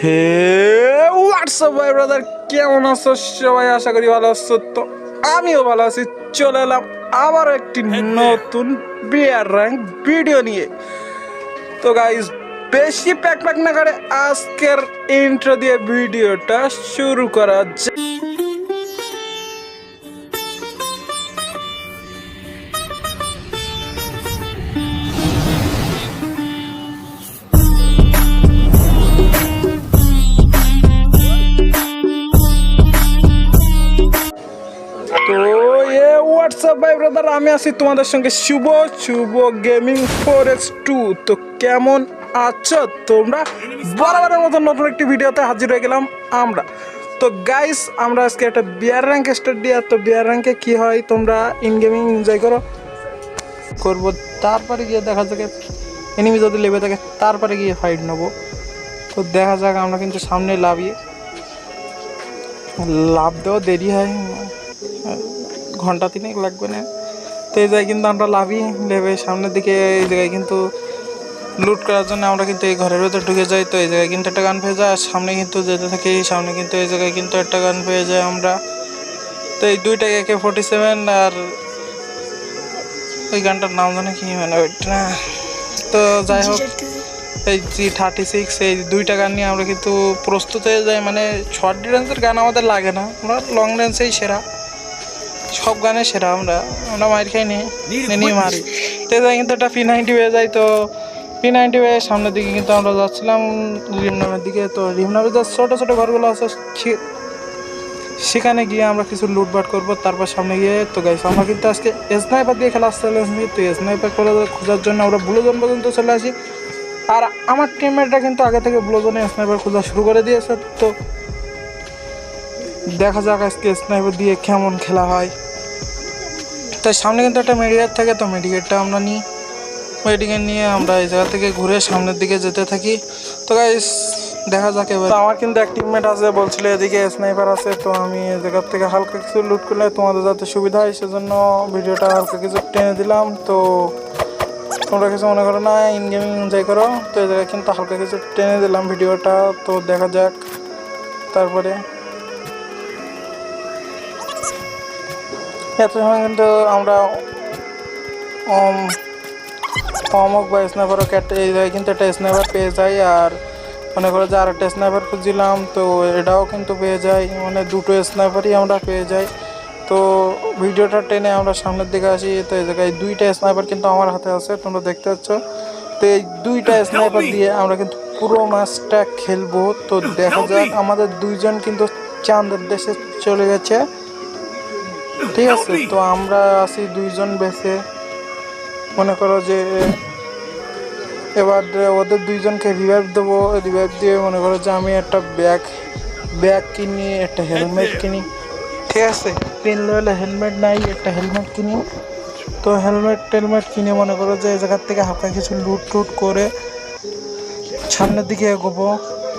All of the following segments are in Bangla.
হে হোয়াটসঅ্যাপ ভাই ব্রাদার কেমন আছো? সবাই আশা করি ভালো আছো তো? আমিও ভালো আছি। চলে এলাম আবার একটি নতুন বিয়ার র্যাঙ্ক ভিডিও নিয়ে। তো গাইজ বেশি প্যাক প্যাক না করে আজকের ইন্ট্রো দিয়ে ভিডিওটা শুরু করা যাক। ব্রাদার আমি আছি তোমাদের সঙ্গে Shubho Shubho gaming four X two তো কেমন আছো তোমরা? বরাবরের মতো নতুন একটি ভিডিওতে হাজির হয়ে গেলাম আমরা। তো গাইস আমরা আজকে একটা বিয়ার র্যাঙ্ক স্টার্ট দিয়া তো বিয়ার র্যাঙ্কে কি হয় তোমরা ইন গেমিং এনজয় করো? করব, তারপরে গিয়ে দেখা যাবে এনিমি যদি লেবে থাকে, তারপরে গিয়ে ফাইট নেব। তো দেখা যাক, আমরা কিন্তু সামনে লাভিয়ে লাভ দেওয়া দেরি হয়। ঘণ্টা তিনেক লাগবে না। তো এই জায়গায় কিন্তু আমরা লাভই লেবে সামনের দিকে, এই জায়গায় কিন্তু লুট করার জন্য আমরা কিন্তু এই ঘরের ভেতর ঢুকে যাই। তো এই জায়গায় কিন্তু একটা গান পেয়ে যায়, আর সামনে কিন্তু যেতে থাকি, সামনে কিন্তু এই জায়গায় কিন্তু একটা গান পেয়ে যায় আমরা। তো এই দুইটা একে ফোর্টি সেভেন আর ওই গানটার নাম জানে কি মানে ওইটা না। তো যাই হোক, এই জি থার্টি সিক্স এই দুইটা গান নিয়ে আমরা কিন্তু প্রস্তুত হয়ে যাই। মানে শর্ট ডিস্টেন্সের গান আমাদের লাগে না, আমরা লং রেঞ্জেই সেরা। সব গানে সেরা আমরা আমরা মার খাই নিয়ে মারি। তো যাই কিন্তু একটা পি নাইনটি হয়ে যায় তো পি নাইনটি হয়ে সামনের দিকে কিন্তু আমরা যাচ্ছিলাম রিমনামের দিকে তো রিমনামের যে ছোটো ছোটো ঘরগুলো আছে সেখানে গিয়ে আমরা কিছু লুটবাট করব তারপর সামনে গিয়ে তো গাইস আমরা কিন্তু আজকে স্নাইপার দিয়ে খেলা আসতে নিই তো স্নাইপার করে খোঁজার জন্য আমরা ব্লুজন পর্যন্ত চলে আসি। আর আমার টিমমেটরা কিন্তু আগে থেকে ব্লুজনে স্নাইপার খোঁজা শুরু করে দিয়েছে তো দেখা যাক আজকে স্নাইপার দিয়ে কেমন খেলা হয়। তো সামনে কিন্তু একটা মেডিকেট থাকে, তো মেডিকেটটা আমরা নিই। মেডিকেট নিয়ে আমরা এই জায়গা থেকে ঘুরে সামনের দিকে যেতে থাকি। তো গাইস দেখা যাক এবার। আমার কিন্তু এক টিমমেট আছে, বলছিল এদিকে স্নাইপার আছে, তো আমি এই জায়গার থেকে হালকা কিছু লুট করলে তোমাদের যাতে সুবিধা হয়, সেজন্য ভিডিওটা হালকা কিছু টেনে দিলাম। তো তোমরা কিছু মনে করো না ইন গেমিং এনজয় করো। তো এই জায়গায় কিন্তু হালকা কিছু টেনে দিলাম ভিডিওটা তো দেখা যাক, তারপরে। এত সময় কিন্তু আমরা অম অমক বা স্নাইপারও কেটে এই জায়গায় কিন্তু একটা স্নাইপার পেয়ে যাই। আর মনে করো যে আরেকটা স্নাইপার খুঁজছিলাম তো এটাও কিন্তু পেয়ে যাই। মানে দুটো স্নাইপারই আমরা পেয়ে যাই। তো ভিডিওটা টেনে আমরা সামনের দিকে আসি। তো এই জায়গায় দুইটা স্নাইপার কিন্তু আমার হাতে আছে তোমরা দেখতে পাচ্ছ। তো এই দুইটা স্নাইপার দিয়ে আমরা কিন্তু পুরো ম্যাচটা খেলব। তো দেখা যাক আমাদের দুইজন কিন্তু চাঁদের দেশে চলে গেছে। ঠিক আছে তো আমরা আছি দুইজন বেছে মনে করো যে এবার ওদের দুইজনকে রিভাইভ দেবো রিভাইভ দিয়ে মনে করো যে আমি একটা ব্যাগ ব্যাগ কিনি একটা হেলমেট কিনি। ঠিক আছে তিন লেভেলে হেলমেট নাই একটা হেলমেট কিনি। তো হেলমেট টেলমেট কিনে মনে করো যে এই জায়গার থেকে হালকা কিছু লুট টুট করে সামনের দিকে এগোবো।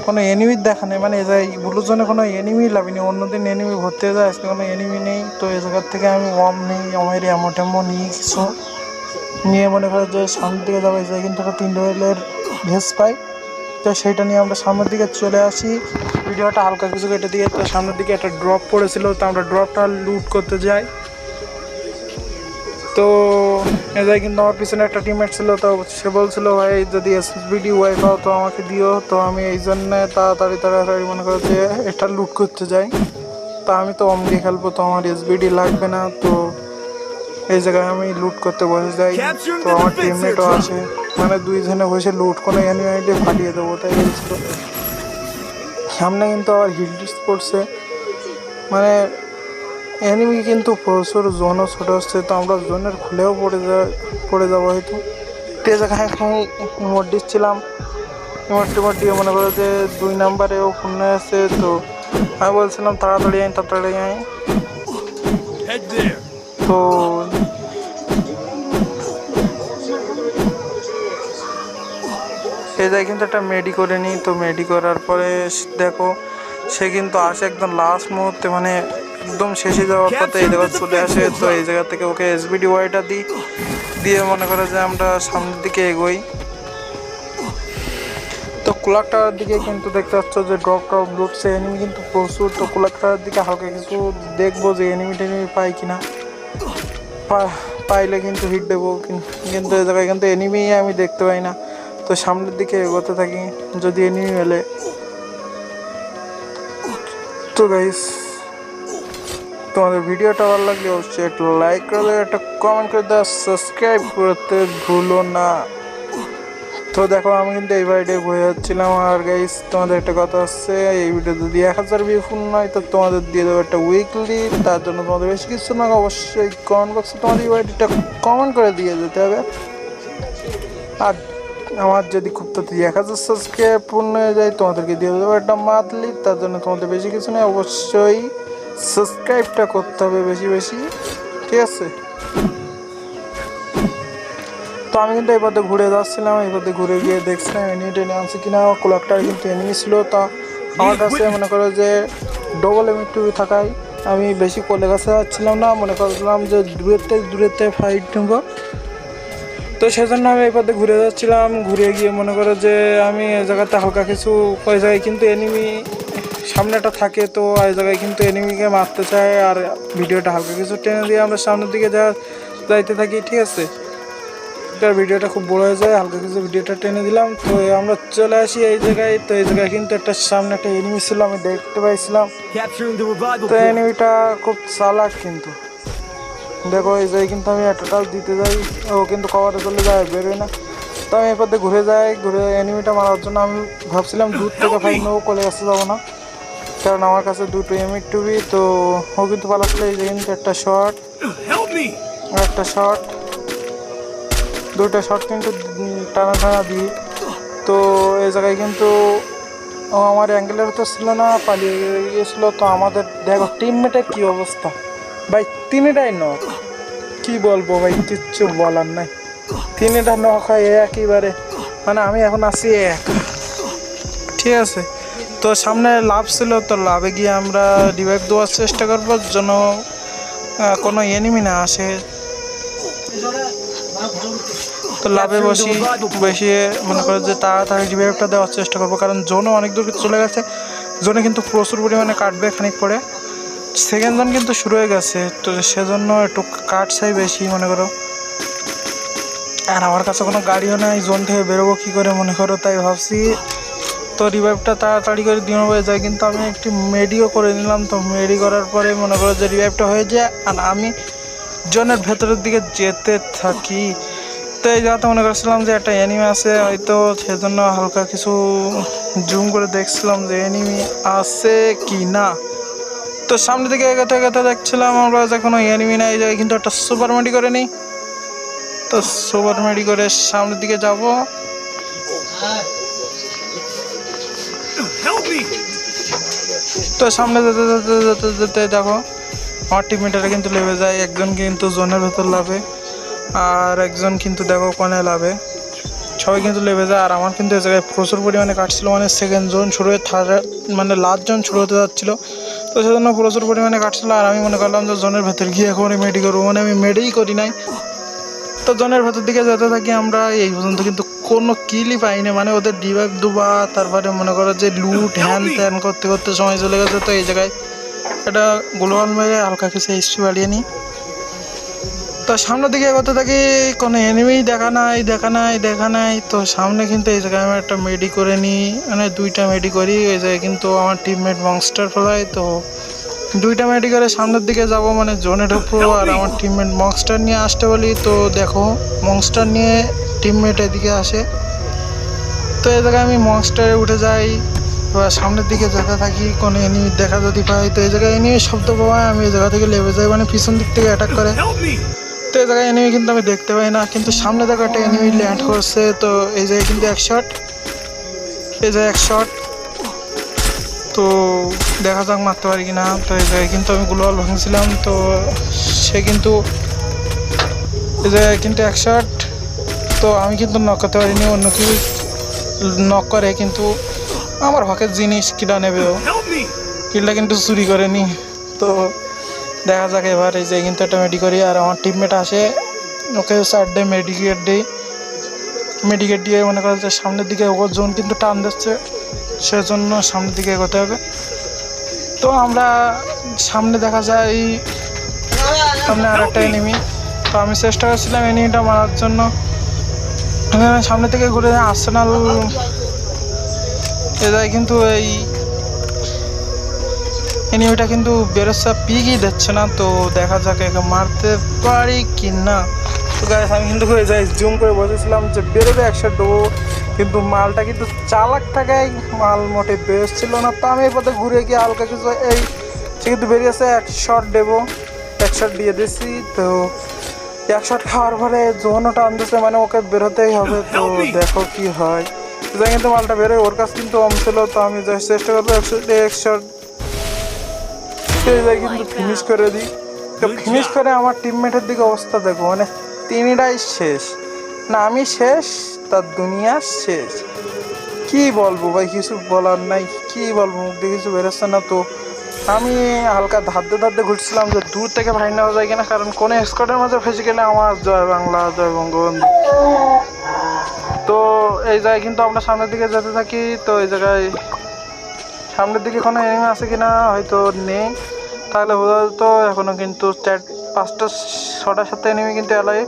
কোনো এনিমির দেখা নেই। মানে এই জায়গায় ব্লু জোনে কোনো এনিমি লাভিনি অন্যদিন এনিমি ভর্তি হয়ে যায়, আজকে কোনো এনিমি নেই। তো এই জায়গার থেকে আমি ওয়াম নেই, আমার এমো টেমো নিয়ে কিছু। নিয়ে মনে করো যে সামনের দিকে যাব, এই কিন্তু একটা তিন লেভেলের ভেস পাই। তো সেইটা নিয়ে আমরা সামনের দিকে চলে আসি। ভিডিওটা হালকা কিছু কেটে দিয়ে, তো সামনের দিকে একটা ড্রপ পড়েছিল, তো আমরা ড্রপটা লুট করতে যাই। তো এদের কিন্তু আমার পিছনে একটা টিমমেট ছিল তো সে বলছিল ভাই যদি এসবিডি ওয়াই পাও তো আমাকে দিও। তো আমি এই জন্যে তাড়াতাড়ি তাড়াতাড়ি মনে করো যে এটা লুট করতে যাই। তা আমি তো অমনি খেলব তো আমার এসবিডি লাগবে না তো এই জায়গায় আমি লুট করতে বসে যাই। তো আমার টিমমেটও আছে। মানে দুইজনে বসে লুট কোনো অ্যানিমাইটে ফাটিয়ে দেবো তাই বলছিল। সামনে কিন্তু আবার হিল পড়ছে। মানে এনিমি কিন্তু প্রচুর জোনও ছোটো আসছে তো আমরা জোনের খুলেও পড়ে যা, পড়ে যাব হয়তো তে জায়গায় আমি ইমোট দিচ্ছিলাম ইমোট টিমোট দিয়ে মনে করো যে দুই নাম্বারেও পূর্ণ আছে তো আমি বলছিলাম তাড়াতাড়ি আইন তাড়াতাড়ি there. তো সে যায় কিন্তু একটা মেডি করে নিই, তো মেডি করার পরে দেখো, সে কিন্তু আসে একদম লাস্ট মুহূর্তে মানে একদম শেষে যাওয়ার পথে এই জায়গা চলে আসে। তো এই জায়গা থেকে ওকে এসবিডি ওয়াইটা দিই। দিয়ে মনে করে যে আমরা সামনের দিকে এগোই। তো কুলাকটার দিকে কিন্তু দেখতে পাচ্ছ যে ড্রপ টপ লুটছে এনিমি কিন্তু প্রচুর। তো কুলাকটার দিকে হালকা কিছু দেখব যে এনিমি টেনিমি পাই কিনা। পাইলে কিন্তু হিট দেবো। কিন- কিন্তু এই জায়গায় কিন্তু এনিমি আমি দেখতে পাই না। তো সামনের দিকে এগোতে থাকি। যদি এনিমি মেলে। তো গাইস তোমাদের ভিডিওটা ভালো লাগলে অবশ্যই একটা লাইক করে দেবে একটা কমেন্ট করে দেওয়া সাবস্ক্রাইব করতে ভুলো না। তো দেখো, আমি কিন্তু এই বাড়িটায় বয়ে যাচ্ছিলাম আর গাইস তোমাদের একটা কথা আছে, এই ভিডিও যদি এক হাজার ভিউ ফুল নয়, তো তোমাদের দিয়ে দেবো একটা উইকলি তার জন্য তোমাদের বেশি কিছু না, অবশ্যই কমেন্ট বক্সে তোমাদের এই বাড়িটা কমেন্ট করে দিয়ে যেতে হবে। আর আমার যদি খুব তাড়াতাড়ি এক হাজার সাবস্ক্রাইব পূর্ণ হয়ে যায়, তোমাদেরকে দিয়ে দেবো একটা মান্থলি তার জন্য তোমাদের বেশি কিছু নেই অবশ্যই সাবস্ক্রাইবটা করতে হবে বেশি বেশি, ঠিক আছে? তো আমি কিন্তু এই পথে ঘুরে যাচ্ছিলাম এই পথে ঘুরে গিয়ে দেখছিলাম এনিমি টেনে আনছে কিনা কোলাকটার কিন্তু এনিমি ছিল, তা আমার কাছে মনে করো যে ডবল এমি টু থাকায় আমি বেশি কোলে কাছে যাচ্ছিলাম না, মনে করছিলাম যে দূরের থেকে দূরের থেকে ফাইট নেব তো সেজন্য আমি এই পথে ঘুরে যাচ্ছিলাম, ঘুরে গিয়ে মনে করো যে আমি এই জায়গাতে হালকা কিছু ওই জায়গায় কিন্তু এনিমি সামনেটা থাকে তো এই জায়গায় কিন্তু এনিমিকে মারতে চায় আর ভিডিওটা হালকা কিছু টেনে দিয়ে আমরা সামনের দিকে যা যাইতে থাকি ঠিক আছে? এটার ভিডিওটা খুব বড় হয়ে যায় হালকা কিছু ভিডিওটা টেনে দিলাম। তো আমরা চলে আসি এই জায়গায়। তো এই জায়গায় কিন্তু একটা সামনে একটা এনিমি ছিল আমি দেখতে পাইছিলাম। তো. এনিমিটা খুব চালাক কিন্তু। দেখো এই জায়গায় কিন্তু আমি একটা দিতে যাই। ও কিন্তু কভারে চলে যায় বেরোয় না। তো আমি এরপর দিয়ে ঘুরে যাই ঘুরে এনিমিটা মারার জন্য আমি ভাবছিলাম দূর থেকে ফাইন নেব কলে আসতে যাব না। কারণ আমার কাছে দুটো এমি টুবি তো ও কিন্তু পালাচ্ছিল এই যে কিন্তু একটা! আর একটা শট দুটো শট কিন্তু টানা টানা দিই তো এই জায়গায় কিন্তু ও আমার অ্যাঙ্গেলের তো ছিল না পালিয়ে গিয়েছিল তো আমাদের দেখো টিমমেটের কি অবস্থা? ভাই তিনটাই নক কি বলব ভাই কিচ্ছু বলার নাই। তিনটা নক হয় একেবারে। মানে আমি এখন আছি এক। ঠিক আছে? তো সামনে লাভ ছিল, তো লাভে গিয়ে আমরা রিভাইভ দেওয়ার চেষ্টা করব, যেন কোনো এনিমি না আসে। তো লাভে বসি বসে মনে করো যে তাড়াতাড়ি রিভাইভটা দেওয়ার চেষ্টা করব, কারণ জোনও অনেক দূর চলে গেছে। জোনে কিন্তু প্রচুর পরিমাণে কাটবে খানিক পরে। সেকেন্ড জোন কিন্তু শুরু হয়ে গেছে, তো সেজন্য একটু কাটছাই বেশি, মনে করো। আর আমার কাছে কোনো গাড়িও নাই, জোন থেকে বেরোবো কী করে মনে করো, তাই ভাবছি। তো রিভাইভটা তাড়াতাড়ি করে দিন হয়ে যায়, কিন্তু আমি একটি মেডিও করে নিলাম। তো মেডি করার পরে মনে করো যে রিভাইভটা হয়ে যায়, আর আমি জনের ভেতরের দিকে যেতে থাকি। তো এই জায়গাতে মনে করছিলাম যে একটা অ্যানিমে আছে, হয়তো সেজন্য হালকা কিছু জুম করে দেখছিলাম যে অ্যানিমি আছে কি না তো সামনে দিকে এগোতে এগোতে দেখছিলাম আমরা যে কোনো অ্যানিমি নাই যায় কিন্তু একটা সুপার মেডি করে নিই। তো সুপার মেডি করে সামনের দিকে যাব! তো সামনে যেতে যেতে যেতে যেতে দেখো। আমার টিমমেটারে কিন্তু লেবে যায়, একজন কিন্তু জোনের ভেতর লাভে, আর একজন কিন্তু দেখো কোনে লাভে। সবাই কিন্তু লেবে যায়, আর আমার কিন্তু এই জায়গায় প্রচুর পরিমাণে কাটছিল মানে সেকেন্ড জোন শুরু হয়ে থার্ড মানে লাস্ট জোন শুরু হতে যাচ্ছিল। তো সেজন্য প্রচুর পরিমাণে কাটছিল, আর আমি মনে করলাম যে জোনের ভেতর গিয়ে এখন মেডি করব মানে আমি মেডেই করি নাই। তো জনের ভেতর দিকে যেতে থাকি আমরা, এই পর্যন্ত কিন্তু কোনো কিলই পাইনি মানে ওদের ডিভাইভ দুবা তারপরে মনে করো যে লুট হ্যান ত্যান করতে করতে সময় চলে গেছে তো এই জায়গায় এটা গ্লোবাল মেরে হালকা কিছু হিস্ট্রি বাড়িয়ে নিই তো সামনের দিকে এগোতে থাকি কোনো এনিমিই দেখা নাই দেখা নাই দেখা নাই তো সামনে কিন্তু এই জায়গায় আমি একটা মেডি করে নিই মানে দুইটা মেডি করি ওই জায়গায় কিন্তু আমার টিমমেট মংস্টার ফেলায় তো দুইটা মেডি করে সামনের দিকে যাব মানে জোনে ঢুকবো আর আমার টিমমেট মংস্টার নিয়ে আসতে বলি তো দেখো মংস্টার নিয়ে টিমমেট এদিকে আসে। তো এই জায়গায় আমি মংস্টারে উঠে যাই এবার সামনের দিকে যেতে থাকি কোনো এনিমি দেখা যদি পাই তো এই জায়গায় এনিমি শব্দ পাওয়ায় আমি এই জায়গা থেকে লেবে যাই মানে পিছন দিক থেকে অ্যাটাক করে। তো এই জায়গায় এনিমি কিন্তু আমি দেখতে পাই না কিন্তু সামনে দেখো একটা এনিমি ল্যান্ড করছে তো এই জায়গায় কিন্তু এক শট এই জায়গায় এক শট তো দেখা যাক মারতে পারি কিনা তো এই জায়গায় কিন্তু আমি গ্লোবাল ভাঙছিলাম তো সে কিন্তু এই জায়গায় কিন্তু এক শট তো আমি কিন্তু নক করতে পারিনি অন্য কেউ নক করে কিন্তু আমার হকের জিনিস কিনা নেবে ও। কিলটা কিন্তু চুরি করেনি। তো দেখা যাক এবার এই যে কিন্তু একটা মেডি করি আর আমার টিমমেট আসে ওকে সাইড ডে মেডিকেট দিই। মেডিকেট দিয়ে মনে করা যে সামনের দিকে ওজন কিন্তু টান দিচ্ছে সেজন্য সামনের দিকে এগোতে হবে। তো আমরা সামনে দেখা যায় সামনে আর একটা এনিমি তো আমি চেষ্টা করছিলাম এনিমিটা মারার জন্য। আমি সামনে থেকে ঘুরে আর্সেনাল এদায় কিন্তু এই এনিমিটা কিন্তু বেরোচ্ছে পিকই দিচ্ছে না, তো দেখা যাক একে মারতে পারি কি না তো গাইস আমি কিন্তু হয়ে যাই জুম করে বসেছিলাম যে বেরোবে একশো ডোবো, কিন্তু মালটা কিন্তু চালাক থাকায় মাল মোটে বেরোচ্ছিল না। তো আমি পথে ঘুরে গিয়ে হালকা কিছু এই, সে কিন্তু বেরিয়েছে, এক শট দেবো, এক দিয়ে দিছি, তো এক শট খাওয়ার পরে জোনও দিচ্ছে মানে ওকে বেরোতেই হবে তো দেখো কি হয়। যাই কিন্তু মালটা বেরোয় ওর কাছে কিন্তু কম ছিল তো আমি যাই চেষ্টা করব একশো এক শট সেই জায়গায় কিন্তু ফিনিশ করে দিই। তো ফিনিশ করে আমার টিমমেটের দিকে অবস্থা দেখো মানে তিনটাই শেষ। না আমি শেষ তার দুনিয়া শেষ। কি বলব ভাই কিছু বলার নাই কি বলব মুখ দিয়ে কিছু বেরোচ্ছে না তো। আমি হালকা ধাদ্দে ধাদ্দে ঘুরছিলাম যে দূর থেকে ভাই নেওয়া যায় কিনা, কারণ কোনো স্কোয়াডের মাঝে ফেসে গেলে আমার জয় বাংলা, জয় বঙ্গবন্ধু। তো এই জায়গায় কিন্তু আমরা সামনের দিকে যেতে থাকি, তো এই জায়গায় সামনের দিকে কোনো এনিমি আছে কিনা হয়তো নেই। তাহলে বোঝা যেত এখনও কিন্তু চার, পাঁচটা ছটার সাথে এনিমি কিন্তু এলাই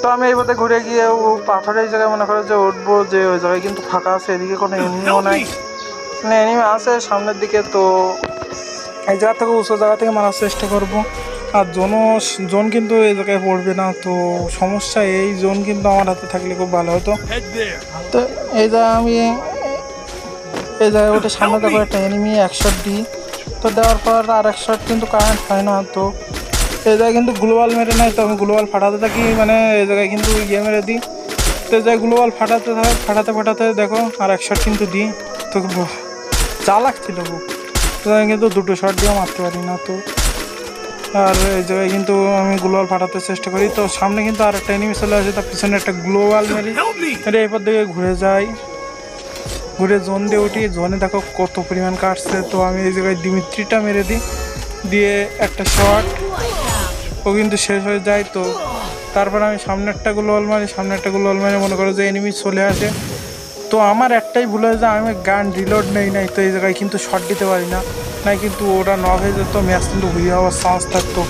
তো আমি এই পথে ঘুরে গিয়ে ও পাথরের জায়গায় মনে করে যে উঠবো যে ওই জায়গায় কিন্তু ফাঁকা আছে, এদিকে কোনো এনিমিও নাই! মানে এনিমি আছে সামনের দিকে তো এই জায়গা থেকে উঁচু জায়গা থেকে মারার চেষ্টা করব। আর জোনও জোন কিন্তু এই জায়গায় পড়বে না তো সমস্যা এই জোন কিন্তু আমার হাতে থাকলে খুব ভালো হতো। তো এই জায়গায় আমি এই জায়গায় ওটা সামনে দেখো একটা এনিমি এক শট দিই তো দেওয়ার পর আর এক শট কিন্তু কারেন্ট হয় না তো এই জায়গায় কিন্তু গ্লোবাল মেরে নেয় তো আমি গ্লোবাল ফাটাতে থাকি মানে এই জায়গায় কিন্তু ইয়ে মেরে দিই তো এই জায়গায় গ্লোবাল ফাটাতে থাক ফাটাতে ফাটাতে দেখো আর এক শট কিন্তু দিই তো চালাক ছিল খুব তো কিন্তু দুটো শট দিয়েও মারতে পারি না তো। আর এই জায়গায় কিন্তু আমি গ্লোবাল ফাটাতে চেষ্টা করি। তো সামনে কিন্তু আর একটা এনিমি চলে আসে তার পিছনে একটা গ্লোবাল মেরি! এটা এরপর দিকে ঘুরে যাই। ঘুরে জোন দিয়ে উঠি। জোনে দেখো কত পরিমাণ কাটছে। তো আমি এই জায়গায় দিমিত্রিটা মেরে দিই। দিয়ে একটা শট ও কিন্তু শেষ হয়ে যায় তো। তারপর আমি সামনে একটা গুলো মারি। সামনে একটা গুলো মারি মনে করো যে এনিমি চলে আসে। তো আমার একটাই ভুল হয়ে যায় আমি গান রিলোড নেই নাই, তো এই জায়গায় কিন্তু শট দিতে পারি না। নাই কিন্তু ওটা ন হয়ে যেত ম্যাচ কিন্তু হয়ে হওয়ার চান্স থাকতো।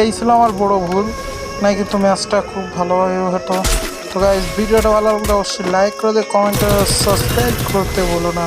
এই ছিল আমার বড় ভুল। নাই কিন্তু ম্যাচটা খুব ভালোভাবে হতো। তো গাইজ ভিডিওটা ভালো লাগলে অবশ্যই লাইক করে দিয়ে কমেন্ট করে সাবস্ক্রাইব করতে বলো না।